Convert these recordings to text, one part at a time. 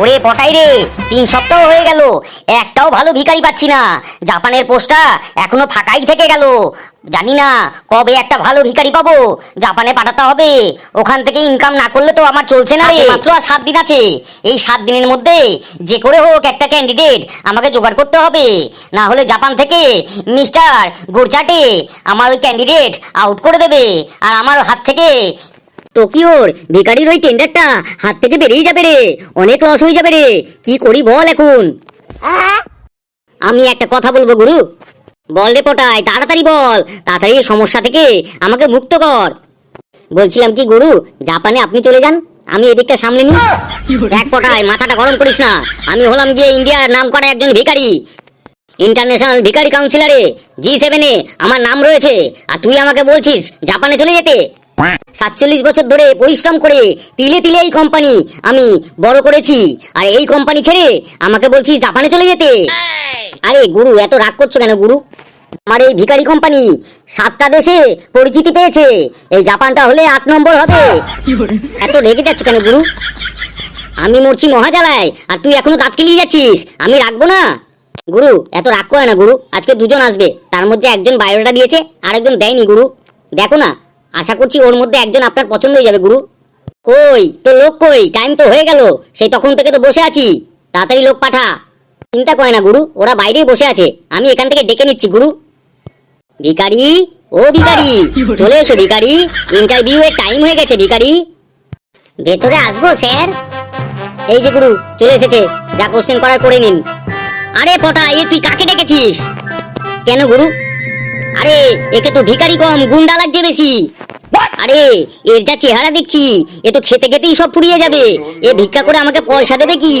ওরে পটাই রে, তিন সপ্তাহ হয়ে গেল, একটাও ভালো ভিখারি পাচ্ছি না। জাপানের পোস্টটা এখনও ফাঁকাই থেকে গেল। জানি না কবে একটা ভালো ভিখারি পাবো, জাপানে পাঠাতে হবে। ওখান থেকে ইনকাম না করলে তো আমার চলছে না রে। মাত্র আর সাত দিন আছে। এই সাত দিনের মধ্যে যে করে হোক একটা ক্যান্ডিডেট আমাকে জোগাড় করতে হবে। না হলে জাপান থেকে মিস্টার গোরচাটে আমার ওই ক্যান্ডিডেট আউট করে দেবে। আর আমার হাত থেকে টোকিওর ভিকারির ওই টেন্ডারটা হাত থেকে বেরিয়ে যাবে রে। অনেক লস হয়ে যাবে রে। কি করি বল এখন? আমি একটা কথা বলব গুরু। বল রে পটাই, তাড়াতাড়ি বল। তাড়াতাড়ি সমস্যা থেকে আমাকে মুক্ত কর। বলছিলাম কি গুরু, জাপানে আপনি চলে যান, আমি এদিকটা সামলে নি এক পটায় মাথাটা গরম করিস না। আমি হলাম গিয়ে ইন্ডিয়ার নাম করা একজন ভিখারি। ইন্টারন্যাশনাল ভিখারি কাউন্সিলারে জি সেভেনে আমার নাম রয়েছে। আর তুই আমাকে বলছিস, জাপানে চলে যেতে? সাতচল্লিশ বছর ধরে পরিশ্রম করে তিলে তিলে এই কোম্পানি আমি বড় করেছি। আর এই কোম্পানি ছেড়ে আমাকে বলছি জাপানে চলে যেতে। আরে গুরু এত রাগ করছ কেন গুরু? আমার এই ভিখারি কোম্পানি সাতটা দেশে পরিচিতি পেয়েছে। এই জাপানটা হলে আট নম্বর হবে। এত রেগে যাচ্ছ কেন গুরু? আমি মরছি মহাজালায় আর তুই এখনও দাঁত কেলিয়ে যাচ্ছিস। আমি রাখব না। গুরু এত রাগ করে না গুরু। আজকে দুজন আসবে। তার মধ্যে একজন বায়োডাটা দিয়েছে আর একজন দেয়নি গুরু। দেখো না আশা করছি ওর মধ্যে একজন আপনার পছন্দ হয়ে যাবে, গুরু। কই? তো লোক কই? টাইম তো হয়ে গেল। সেই তখন থেকে তো বসে আছি। তাড়াতাড়ি লোক পাঠা। চিন্তা করে না, গুরু। ওরা বাইরেই বসে আছে। আমি এখান থেকে ডেকে নিচ্ছি, গুরু। ভিকারি ও ভিকারি চলে এসো ভিকারি ইন্টারভিউ এর টাইম হয়ে গেছে ভিকারি ভেতরে আসব, স্যার? এই যে, গুরু, চলে এসেছে। যা কোশ্চেন করার করে নিন। আরে পটা এ তুই কাকে ডেকেছিস? কেন, গুরু? আরে একে তো ভিখারি কম গুন্ডা লাগছে বেশি। আরে এর যা চেহারা দেখছি এ তো খেতে খেতেই সব ফুরিয়ে যাবে। এ ভিক্ষা করে আমাকে পয়সা দেবে কি?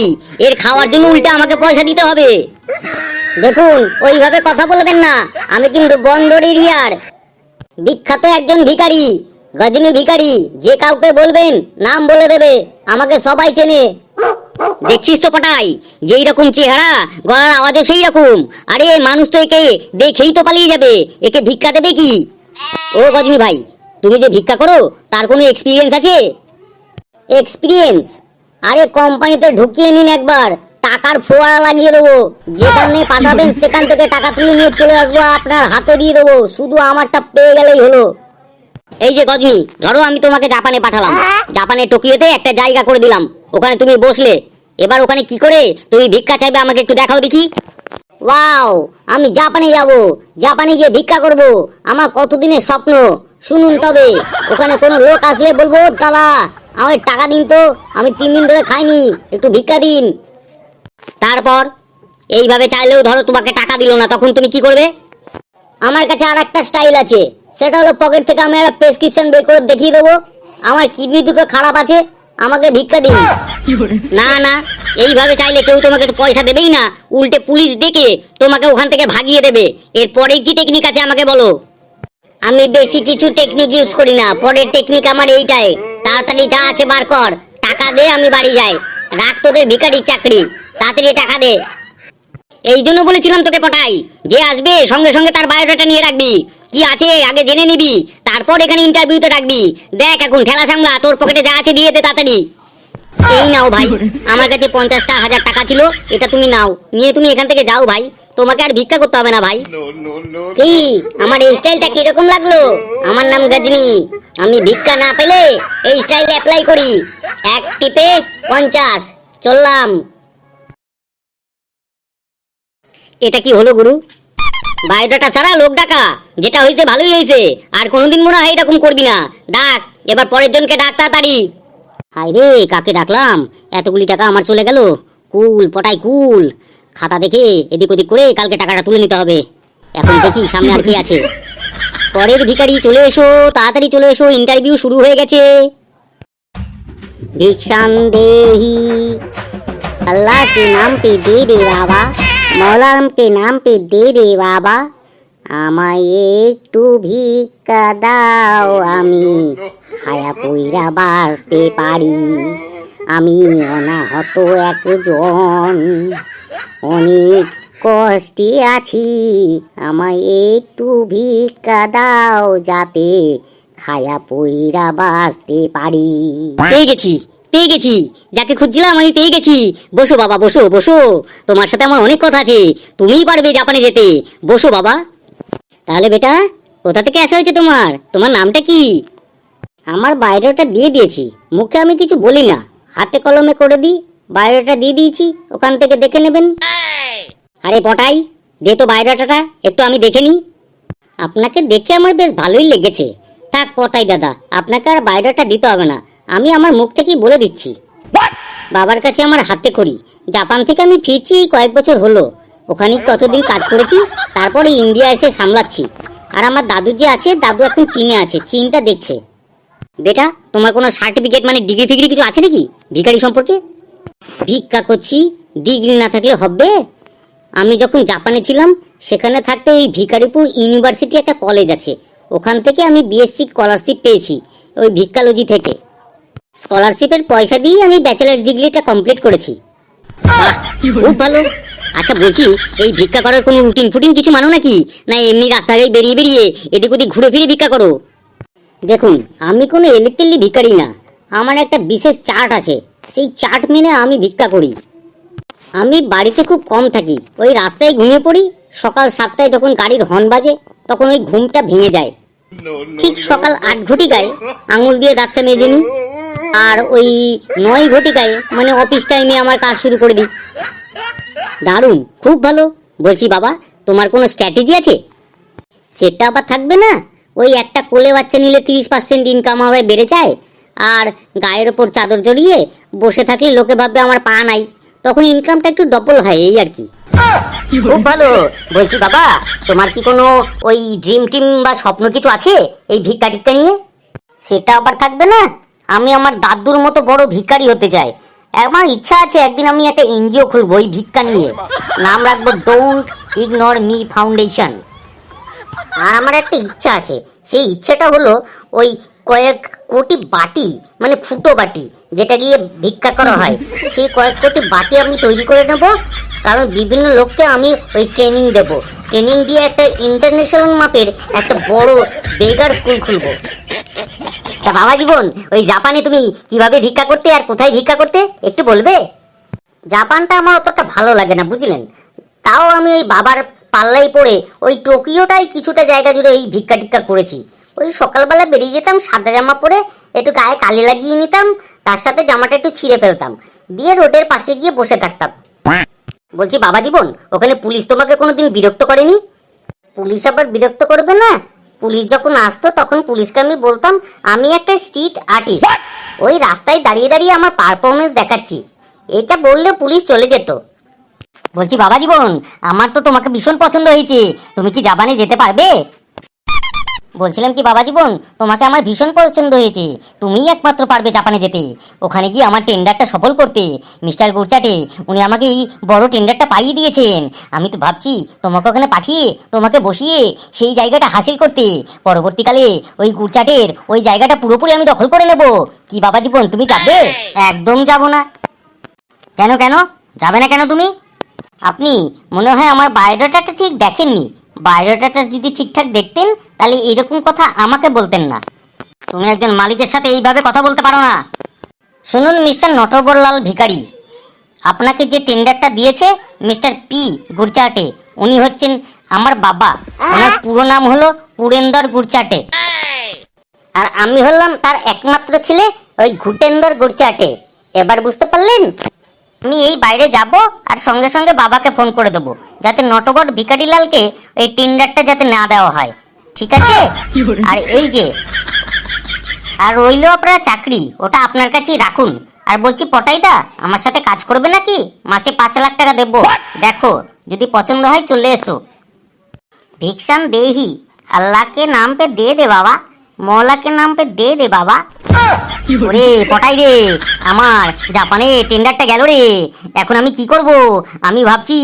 এর খাওয়ার জন্য উল্টে আমাকে পয়সা দিতে হবে। দেখুন ওইভাবে কথা বলবেন না। আমি কিন্তু বন্দর এরিয়ার। বিখ্যাত একজন ভিখারি গজনী ভিখারি যে কাউকে বলবেন নাম বলে দেবে। আমাকে সবাই চেনে। দেখছিস তো পটাই? যেই রকম চেহারা গলার আওয়াজও সেই রকম। আরে মানুষ তো একে দেখেই তো পালিয়ে যাবে। একে ভিক্ষা দেবে কি? ও গজনী ভাই তুমি যে ভিক্ষা করো তার কোনো এক্সপিরিয়েন্স আছে? এক্সপিরিয়েন্স আরে কোম্পানিতে ঢুকিয়ে নিন একবার। টাকার ফোয়ারা লাগিয়ে দেবো। যেখানে পাঠাবেন সেখান থেকে টাকা তুলে নিয়ে চলে আসব আপনার হাতে দিয়ে দেবো। শুধু আমারটা পেয়ে গেলেই হলো। এই যে গজনি ধরো আমি তোমাকে জাপানে পাঠালাম। জাপানে টোকিওতে একটা জায়গা করে দিলাম। ওখানে তুমি বসলে। এবার ওখানে কি করে? তুমি ভিক্ষা চাইবে, আমাকে একটু দেখাও দেখি। ওয়াও, আমি জাপানে যাব। জাপানে গিয়ে ভিক্ষা করব। আমার কতদিনের স্বপ্ন? শুনুন তবে, ওখানে কোনো লোক আসলে বলব, দাদা আমার টাকা দিন তো, আমি তিন দিন ধরে খাইনি, একটু ভিক্ষা দিন। তারপর, এইভাবে চাইলেও ধরো তোমাকে টাকা দিল না, তখন তুমি কি করবে? আমার কাছে আর একটা স্টাইল আছে, সেটা হলো পকেট থেকে আমি একটা প্রেসক্রিপশন বের করে দেখিয়ে দেবো। আমার কিডনি দুটো খারাপ আছে আমাকে ভিক্ষা দিন। না না এইভাবে চাইলে কেউ তোমাকে তো পয়সা দেবেই না। উল্টে পুলিশ ডেকে তোমাকে ওখান থেকে ভাগিয়ে দেবে। এরপরে কি টেকনিক আছে আমাকে বলো? আমি বেশি কিছু টেকনিক ইউজ করি না। পরের টেকনিক আমার এইটাই। তাড়াতাড়ি যা আছে বার কর। টাকা দে আমি বাড়ি যাই। রাখ তোদের ভিখারির চাকরি। তাড়াতাড়ি টাকা দে। এই জন্য বলেছিলাম তোকে পটাই যে আসবে সঙ্গে সঙ্গে তার বায়োডাটা নিয়ে রাখবি। কি আছে আগে জেনে নিবি। তারপর এখানে ইন্টারভিউতে রাখবি দেখ এখন ঠেলা সামলা তোর পকেটে যা আছে দিয়ে দে তাড়াতাড়ি। এই নাও ভাই আমার কাছে পঞ্চাশটা হাজার টাকা ছিল এটা তুমি নাও। নিয়ে তুমি এখান থেকে যাও ভাই তোমাকে আর ভিক্ষা করতে হবে না ভাই। কি আমার এই স্টাইলটা কীরকম লাগল? আমার নাম গজনি। আমি ভিক্ষা না পেলে এই স্টাইল অ্যাপ্লাই করি। এক টিপে পঞ্চাশ চললাম। এটা কি হলো গুরু? বায়োডাটা ছাড়া লোক ডাকা যেটা হয়েছে ভালোই হয়েছে আর কোনোদিন মনে হয় এরকম করবি না ডাক এবার পরের জনকে ডাক তাড়াতাড়ি হাই রে কাকে ডাকলাম এতগুলি টাকা আমার চলে গেল কুল পটাই কুল খাতা দেখে এদিক ওদিক করে কালকে টাকাটা তুলে নিতে হবে এখন দেখি সামনে আর কি আছে পরের ভিখারি চলে এসো তাড়াতাড়ি চলে এসো ইন্টারভিউ শুরু হয়ে গেছে ভিক্ষান দেহি अल्लाह के नाम पे दे दे बाबा মলাম পে নাম দে রে বাবা। আমায় একটু ভিক্ষা দাও আমি। হায়া পইরা বাঁচতে পারি। আমি অনাহত একজন। অনেক কষ্টে আছি। আমায় একটু ভিক্ষা দাও যাতে খায়া পইরা বাঁচতে পারি। পেয়ে গেছি। পেয়ে গেছি। যাকে খুঁজছিলাম আমি পেয়ে গেছি। বসো বাবা, বসো বসো। তোমার সাথে আমার অনেক কথা আছে। তুমিই পারবে জাপানে যেতে। বসো বাবা। তাহলে বেটা, কোথা থেকে আসা হয়েছে তোমার? তোমার নামটা কি? আমার বায়োডাটা দিয়ে দিয়েছি। মুখে আমি কিছু বলি না। হাতে কলমে করে দিই। বায়োডাটা দিয়ে দিয়েছি। ওখান থেকে দেখে নেবেন। আরে পটাই, দে তো বায়োডাটাটা। একটু আমি দেখে নিই। আপনাকে দেখে আমার বেশ ভালোই লেগেছে। থাক পটাই দাদা, আপনাকে আর বায়োডাটা দিতে হবে না। আমি আমার মুখ থেকেই বলে দিচ্ছি। বাবার কাছে আমার হাতে করি জাপান থেকে আমি ফিরছি কয়েক বছর হলো। ওখানে কতদিন কাজ করেছি তারপরে ইন্ডিয়া এসে সামলাচ্ছি। আর আমার দাদু যে আছে দাদু এখন চীনে আছে চীনটা দেখছে। বেটা তোমার কোনো সার্টিফিকেট মানে ডিগ্রি ফিগ্রি কিছু আছে নাকি ভিখারি সম্পর্কে? ভিক্ষা করছি ডিগ্রি না থাকলে হবে? আমি যখন জাপানে ছিলাম সেখানে থাকতে ওই ভিকারিপুর ইউনিভার্সিটি একটা কলেজ আছে। ওখান থেকে আমি বিএসসি স্কলারশিপ পেয়েছি ওই ভিক্ষালজি থেকে। স্কলারশিপের পয়সা দিয়ে আমি ব্যাচেলার্স ডিগ্রিটা কমপ্লিট করেছি। খুব ভালো। আচ্ছা বলছি এই ভিক্ষা করার কোনো রুটিন ফুটিন কিছু মানো নাকি? না এমনি রাস্তায় বেরিয়ে বেরিয়ে এদিক ওদিক ঘুরে ফিরে ভিক্ষা করো? দেখুন আমি কোনো এলিতেলি ভিখারি না। আমার একটা বিশেষ চার্ট আছে। সেই চার্ট মেনে আমি ভিক্ষা করি। আমি বাড়িতে খুব কম থাকি। ওই রাস্তায় ঘুমিয়ে পড়ি সকাল সাতটায় যখন গাড়ির হর্ন বাজে তখন ওই ঘুমটা ভেঙে যায়। ঠিক সকাল আট ঘটিকায় আঙুল দিয়ে দাঁতটা মেজে নিই। আর ওই নয় ঘটিকায় মানে অফিস টাইমে আমার কাজ শুরু করে দিই। দারুণ, খুব ভালো। বলছি, বাবা, তোমার কোনো স্ট্র্যাটেজি আছে? সেটা আবার থাকবে না? ওই একটা কোলে বাচ্চা নিলে তিরিশ পার্সেন্ট ইনকাম আমার বেড়ে যায়, আর গায়ের ওপর চাদর জড়িয়ে বসে থাকলে লোকে ভাববে আমার পা নাই। তখন ইনকামটা একটু ডবল হয়, এই আর কি। খুব ভালো। বলছি, বাবা, তোমার কি কোনো ওই ড্রিম টিম বা স্বপ্ন কিছু আছে, এই ভিক্ষা টিক্ষা নিয়ে? সেটা আবার থাকবে না? আমি আমার দাদুর মতো বড় ভিখারি হতে চাই। আমার ইচ্ছা আছে একদিন আমি একটা এনজিও খুলবো ওই ভিক্ষা নিয়ে। নাম রাখব ডোন্ট ইগনোর মি ফাউন্ডেশন আর আমার একটা ইচ্ছা আছে। সেই ইচ্ছাটা হলো ওই কয়েক কোটি বাটি মানে ফুটো বাটি, যেটা গিয়ে ভিক্ষা করা হয়। সেই কয়েক কোটি বাটি আমি তৈরি করে নেব, কারণ বিভিন্ন লোককে আমি ওই ট্রেনিং দেব। ট্রেনিং দিয়ে একটা ইন্টারন্যাশনাল মাপের একটা বড় বেগার স্কুল খুলবো। তা বাবা জীবন, ওই জাপানে তুমি কীভাবে ভিক্ষা করতে আর কোথায় ভিক্ষা করতে, একটু বলবে? জাপানটা আমার অতটা ভালো লাগে না, বুঝলেন? তাও আমি ওই বাবার পাল্লাই পড়ে ওই টোকিওটাই কিছুটা জায়গা জুড়ে এই ভিক্ষা টিক্ষা করেছি। ওই সকালবেলা বেরিয়ে যেতাম, সাদা জামা পরে একটু গায়ে কালি লাগিয়ে নিতাম, তার সাথে জামাটা একটু ছিঁড়ে ফেলতাম। দিয়ে রোডের পাশে গিয়ে বসে থাকতাম। বলছি বাবা জীবন ওখানে পুলিশ তোমাকে কোনোদিন বিরক্ত করেনি? পুলিশ আবার বিরক্ত করবে না? পুলিশ যখন আসতো তখন পুলিশকে আমি বলতাম আমি একটা স্ট্রিট আর্টিস্ট ওই রাস্তায় দাঁড়িয়ে দাঁড়িয়ে আমার পারফরমেন্স দেখাচ্ছি। এটা বললে পুলিশ চলে যেত। বলছি বাবা জীবন আমার তো তোমাকে ভীষণ পছন্দ হয়েছে। তুমি কি জাপানে যেতে পারবে? বলছিলাম কি বাবা জীবন তোমাকে আমার ভীষণ পছন্দ হয়েছে। তুমিই একমাত্র পারবে জাপানে যেতে। ওখানে গিয়ে আমার টেন্ডারটা সফল করতে। মিস্টার গুরচাটে, উনি আমাকে এই বড় টেন্ডারটা পাইয়ে দিয়েছেন। আমি তো ভাবছি, তোমাকে ওখানে পাঠিয়ে, তোমাকে বসিয়ে সেই জায়গাটা হাসিল করতে। পরবর্তীকালে ওই গুরচাটের ওই জায়গাটা পুরোপুরি আমি দখল করে নেব। কি বাবা জীবন তুমি যাবে? একদম যাব না। কেন কেন? যাবে না কেন তুমি? আপনি, মনে হয় আমার বায়োডাটাটা ঠিক দেখেননি। বায়োডাটাটা যদি ঠিকঠাক দেখতেন, তাহলে এরকম কথা আমাকে বলতেন না। তুমি একজন মালিকের সাথে এইভাবে কথা বলতে পারো না। শুনুন, মিস্টার নটবরলাল ভিখারি। আপনাকে যে টেন্ডারটা দিয়েছে মিস্টার পি গুরচাটে, উনি হচ্ছেন আমার বাবা। ওনার পুরো নাম হলো পুরেন্দর গুরচাটে। আর আমি হলাম তার একমাত্র ছেলে ওই ঘুটেন্দর গুরচাটে। এবার বুঝতে পারলেন? আমি এই বাইরে যাব আর সঙ্গে সঙ্গে বাবাকে ফোন করে দেবো, যাতে নটবট ভিকারিলালকে এই টেন্ডারটা যাতে না দেওয়া হয়। ঠিক আছে? আর এই যে, আর রইল আপনার চাকরি, ওটা আপনার কাছেই রাখুন। আর বলছি, পটাইদা, আমার সাথে কাজ করবে নাকি? মাসে পাঁচ লাখ টাকা দেব। দেখো, যদি পছন্দ হয় চলে এসো। ভিকসান দেহি, আল্লাহকে নাম পে দে বাবা। मौला के नाम पे दे दे बाबा ওরে পটাই রে আমার জাপানে টেন্ডারটা গেল রে এখন আমি কি করব আমি ভাবছি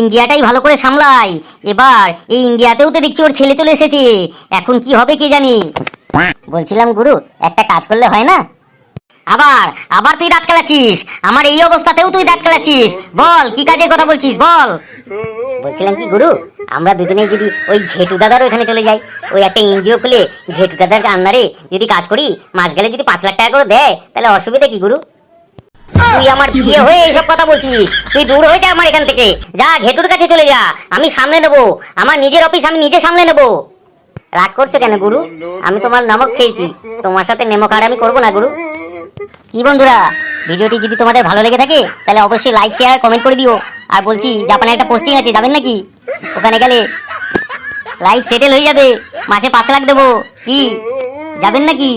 ইন্ডিয়াটাই ভালো করে সামলাই এবার এই ইন্ডিয়াতেও তো দেখছি ওর ছেলে চলে এসেছে এখন কি হবে কে জানি বলছিলাম গুরু একটা কাজ করলে হয় না আবার আবার তুই দাঁত কেলাচ্ছিস। আমার এই অবস্থাতেও তুই দাঁত কেলাচ্ছিস। বল, কি কাজের কথা বলছিস, বল। বলছিলাম কি, গুরু? আমরা দুজনে যদি ওই ঘেটু দাদার ওইখানে চলে যাই, ওই একটা এনজিও খুলে ঘেটু দাদার আন্ডারে যদি কাজ করি, মাস গেলে যদি পাঁচ লাখ টাকা করে দেয়, তাহলে অসুবিধা কি, গুরু? তুই আমার বিয়ে হয়ে এইসব কথা বলছিস। তুই দূর হয়ে যা আমার এখান থেকে। যা, ঘেটুর কাছে চলে যা। আমি সামলে নেব। আমার নিজের অফিস আমি নিজে সামলে নেব। রাগ করছ কেন, গুরু? আমি তোমার নমক খেয়েছি। তোমার সাথে নেমক আর আমি করব না, গুরু? কি বন্ধুরা, ভিডিওটি যদি তোমাদের ভালো লেগে থাকে, তাহলে অবশ্যই লাইক শেয়ার কমেন্ট করে দিও। আর বলছি, জাপানে একটা পোস্টিং আছে, যাবেন নাকি? ওখানে গেলে লাইফ সেটেল হয়ে যাবে। মাসে পাঁচ লাখ দেবো। কি? যাবেন নাকি?